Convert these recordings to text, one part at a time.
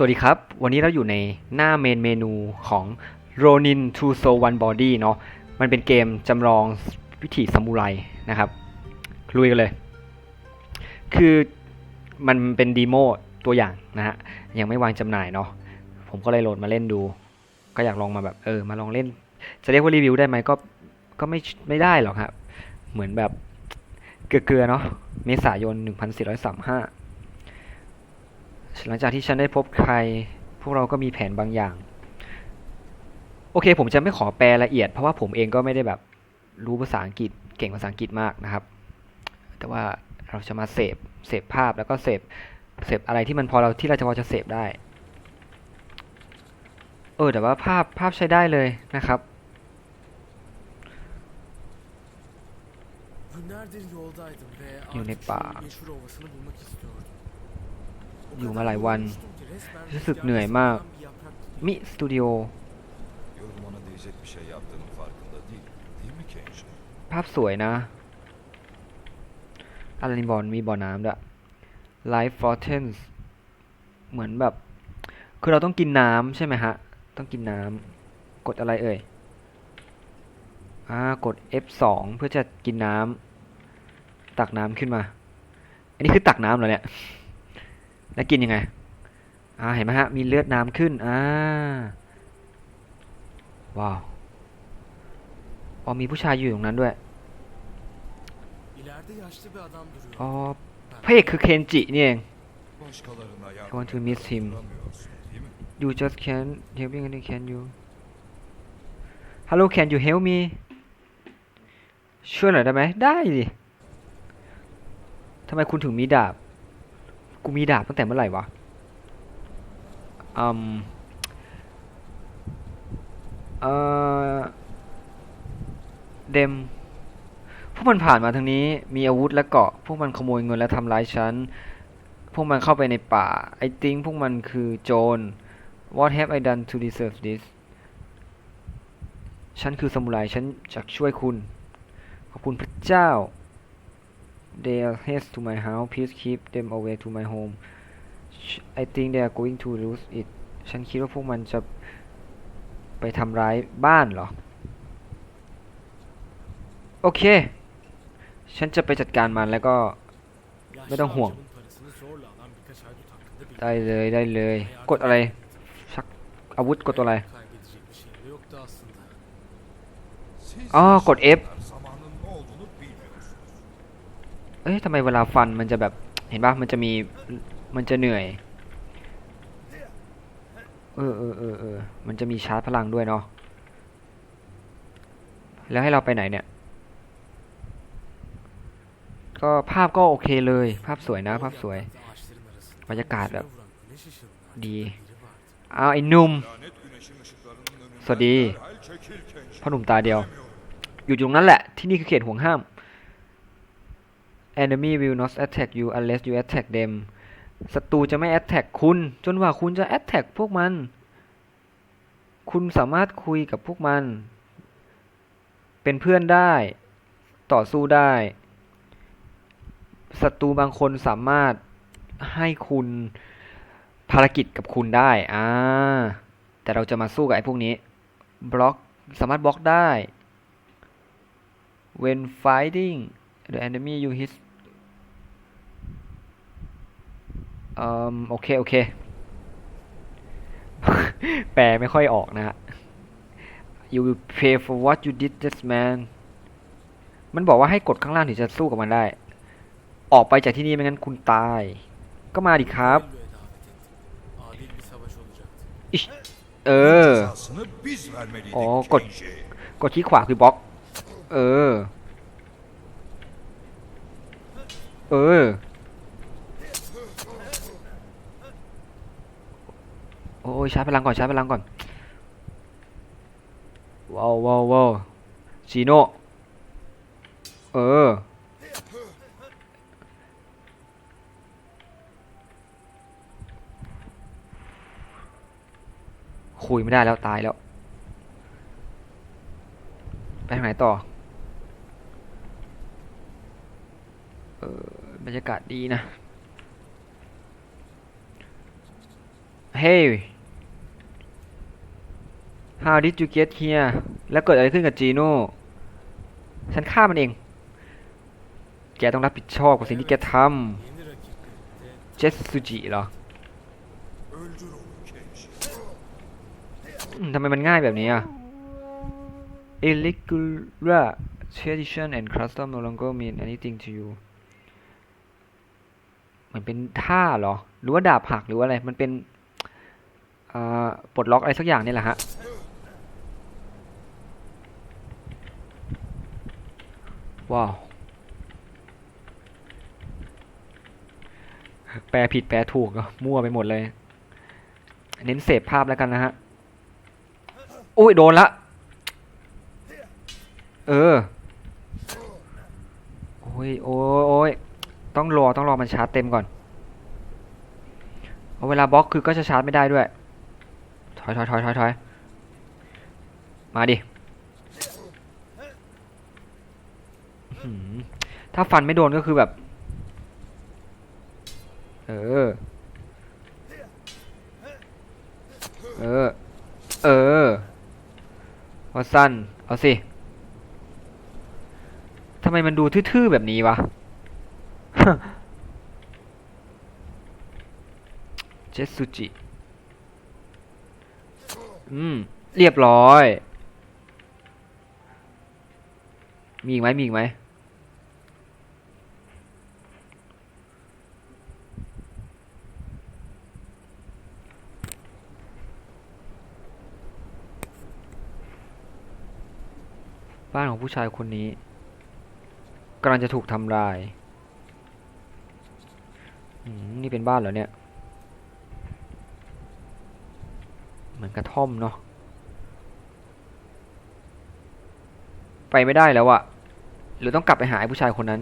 สวัสดีครับ วันนี้เราอยู่ในหน้าเมนเมนูของ Ronin to Soul One Body เนาะมันเป็นเกมจำลองวิถีซามูไรนะครับลุยกันเลย คือมันเป็นดีโมตัวอย่างนะฮะยังไม่วางจำหน่ายเนาะผมก็เลยโหลดมาเล่นดู ก็อยากลองมาแบบเออมาลองเล่น จะเรียกว่ารีวิวได้ไหมก็ก็ไม่ไม่ได้หรอกครับ เหมือนแบบเกลือๆเนาะเมษายน 1435 หลังจากที่ฉันได้พบใคร พวกเราก็มีแผนบางอย่าง โอเค ผมจะไม่ขอแปลละเอียด เพราะว่าผมเองก็ไม่ได้แบบรู้ภาษาอังกฤษ เก่งภาษาอังกฤษมากนะครับ แต่ว่าเราจะมาเสพเสพภาพแล้วก็เสพเสพอะไรที่มันพอเราที่เราจะพอจะเสพได้ เออแต่ว่าภาพภาพใช้ได้เลยนะครับ Günlerdir yoldaydım ve Yine artık bağ. อยู่มาหลายวัน รู้สึกเหนื่อยมาก มิสตูดิโอ Yorum ona diyecek bir şey yaptığının farkında değil. Değil mi Kenji? ภาพสวยนะอะไรนี่บอลมีบ่อน้ำด้วย Life Fountains เหมือนแบบ คือเราต้องกินน้ำใช่ไหมฮะ ต้องกินน้ำกดอะไรเอ่ย อ่า กด F2 เพื่อจะกินน้ำตักน้ำขึ้นมา อันนี้คือตักน้ำเหรอเนี่ย แล้วกินยังไงอ่าเห็นไหมฮะมีเลือดน้ำขึ้นอ่าว้าวอ๋อมีผู้ชายอยู่ตรงนั้นด้วยอ๋อพระเอกคือเคนจินี่เอง I want to miss him you just can't help me can you hello can you help me ช่วยหน่อยได้ไหมได้ดิทำไมคุณถึงมีดาบ กูมีดาบตั้งแต่เมื่อไหร่วะอืมเอ่อเดม พวกมันผ่านมาทางนี้ มีอาวุธและเกาะ พวกมันขโมยเงินและทำร้ายฉัน พวกมันเข้าไปในป่า ไอติงพวกมันคือโจร What have I done to deserve this ฉันคือสมุไร ฉันจะช่วยคุณ ขอบคุณพระเจ้า They are heads to my house. Please keep them away to my home. I think they are going to lose it. ฉันคิดว่าพวกมันจะไปทำร้ายบ้านเหรอ โอเค ฉันจะไปจัดการมันแล้วก็ไม่ต้องห่วง ได้เลยได้เลย กดอะไร ชักอาวุธกดตัวอะไร อ๋อ กด F อ้ยทำไมเวลาฟันมันจะแบบเห็นปะมันจะมีมันจะเหนื่อย เออเออเออเออมันจะมีชาร์จพลังด้วยเนาะแล้วให้เราไปไหนเนี่ย ก็ภาพก็โอเคเลย ภาพสวยนะ ภาพสวยบรรยากาศแบบดี biri vardı. อ้าไอ้นุ่ม สวัสดีพ่อหนุ่มตาเดียว อยู่ตรงนั้นแหละ ที่นี่คือเขตห่วงห้าม enemy will not attack you unless you attack them ศัตรูจะไม่ attack คุณ จนกว่าคุณจะ attack พวกมัน คุณสามารถคุยกับพวกมัน เป็นเพื่อนได้ ต่อสู้ได้ศัตรูบางคนสามารถให้คุณภารกิจกับคุณได้ อ่า แต่เราจะมาสู้กับไอ้พวกนี้ บล็อก สามารถบล็อกได้ when fighting the enemy you hit อมโอเค โอเค แปลไม่ค่อยออกนะฮะ you will pay for what you did this man มันบอกว่าให้กดข้างล่างถึงจะสู้กับมันได้ ออกไปจากที่นี่ไม่งั้นคุณตาย ก็มาดิครับ Düelloya davet ettim. Adil bir savaş olacaktı. อิชเออ Cezasını biz vermeliydik Aa, kod. Kenji. กดที่ขวาคือบล็อก เออ เออ โอ้ย ชาร์จพลังก่อนชาร์จพลังก่อนว้าวว้าวว้าวชีโน่เออคุยไม่ได้แล้วตายแล้ว ไปทางไหนต่อ เออบรรยากาศดีนะ Hey How did you get here แล้วเกิดอะไรขึ้นกับจีโน่ฉันฆ่ามันเอง แกต้องรับผิดชอบกับสิ่งที่แกทำเจสซูจิเหรอทำไมมันง่ายแบบนี้อะ Irregular tradition and custom no longer mean anything to you มันเป็นท่าเหรอ หรือว่าดาบหักหรือว่าอะไร มันเป็นปลดล็อกอะไรสักอย่างนี่แหละฮะ ว้าว แปลผิดแปลถูกมั่วไปหมดเลย เน้นเสพภาพแล้วกันนะฮะ อุ้ยโดนละ เออ โอ้ยโอ้ยโอ้ยต้องรอต้องรอมันชาร์จเต็มก่อนเอเวลาบล็อกคือก็จะชาร์จไม่ได้ด้วย ถอยถอยถอยถอยถอยมาดิอื้อหือ ถ้าฟันไม่โดนก็คือแบบ เออ เออ เออเอาสั้น เอาสิทำไมมันดูทื่อๆแบบนี้วะ เจสซูจิ อืม เรียบร้อย มีอีกไหมมีอีกไหม บ้านของผู้ชายคนนี้กำลังจะถูกทำลายนี่เป็นบ้านเหรอเนี่ย เหมือนกระท่อมเนาะไปไม่ได้แล้วอะหรือต้องกลับไปหาผู้ชายคนนั้น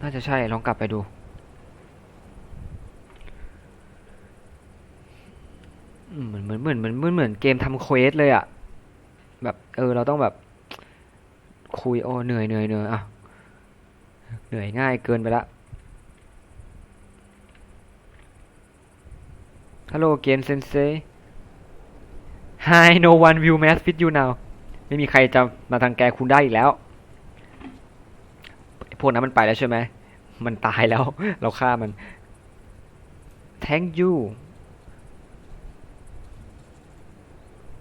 น่าจะใช่ลองกลับไปดู อืม เหมือนเหมือนเหมือนเหมือนเหมือนเหมือนเกมทำเควสเลยอะแบบเออเราต้องแบบ คุยโอ้เหนื่อยเหนื่อยเหนื่อยอะเหนื่อยง่ายเกินไปละฮัลโหลเกมเซนเซ Hi no one will mess with you now ไม่มีใครจะมาทางแกคุณได้อีกแล้วไอ้พวกนั้นมันไปแล้วใช่ไหม มันตายแล้ว เราฆ่ามัน Thank you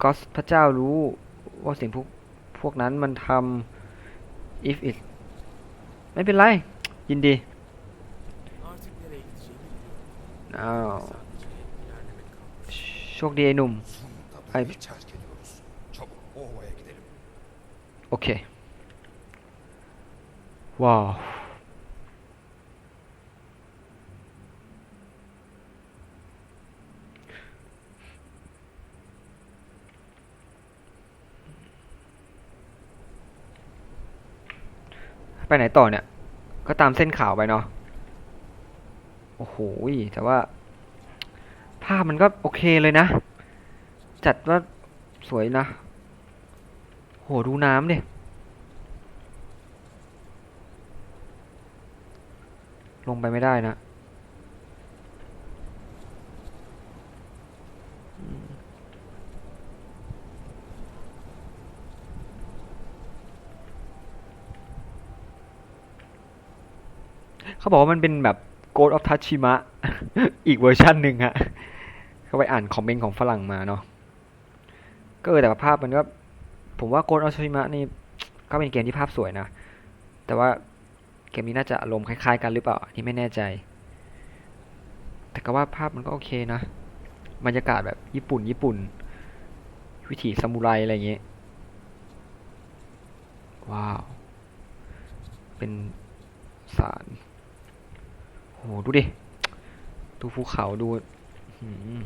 ก็พระเจ้ารู้ว่าสิ่งพวกพวกนั้นมันทำ if it ไม่เป็นไร ยินดีอ้าวโชคดีไอ้หนุ่มไอโอเค ว้าว ไปไหนต่อเนี่ย ก็ตามเส้นขาวไปเนาะโอ้โหแต่ว่า ภาพมันก็โอเคเลยนะ จัดว่าสวยนะโหดูน้ำดิลงไปไม่ได้นะ เขาบอกว่ามันเป็นแบบ Ghost of Tsushima อีกเวอร์ชันหนึ่งฮะเขาไปอ่านคอมเมนต์ของฝรั่งมาเนาะก็เออแต่ภาพมันก็ผมว่า Ghost of Tsushima นี่ก็เป็นเกมที่ภาพสวยนะ แต่ว่าเกมนี้น่าจะอารมณ์คล้ายๆกันหรือเปล่านี่ไม่แน่ใจ แต่ก็ว่าภาพมันก็โอเคนะบรรยากาศแบบญี่ปุ่น ญี่ปุ่น วิถีซามูไรอะไรอย่างเงี้ยว้าว เป็นสาร โหดูดิ ดูภูเขาดูหืม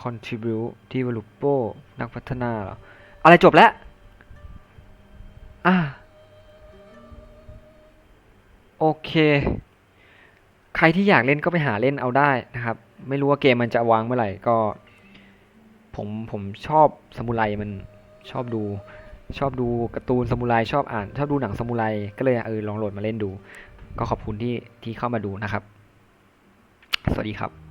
contribute developer นักพัฒนาหรอ อะไรจบแล้ว อ่า โอเค ใครที่อยากเล่นก็ไปหาเล่นเอาได้นะครับ ไม่รู้ว่าเกมมันจะวางเมื่อไหร่ก็ ผมผมชอบสมุไรมันชอบดู ชอบดูการ์ตูนซามูไรชอบอ่านชอบดูหนังซามูไรก็เลยเออลองโหลดมาเล่นดู ก็ขอบคุณที่ที่เข้ามาดูนะครับ สวัสดีครับ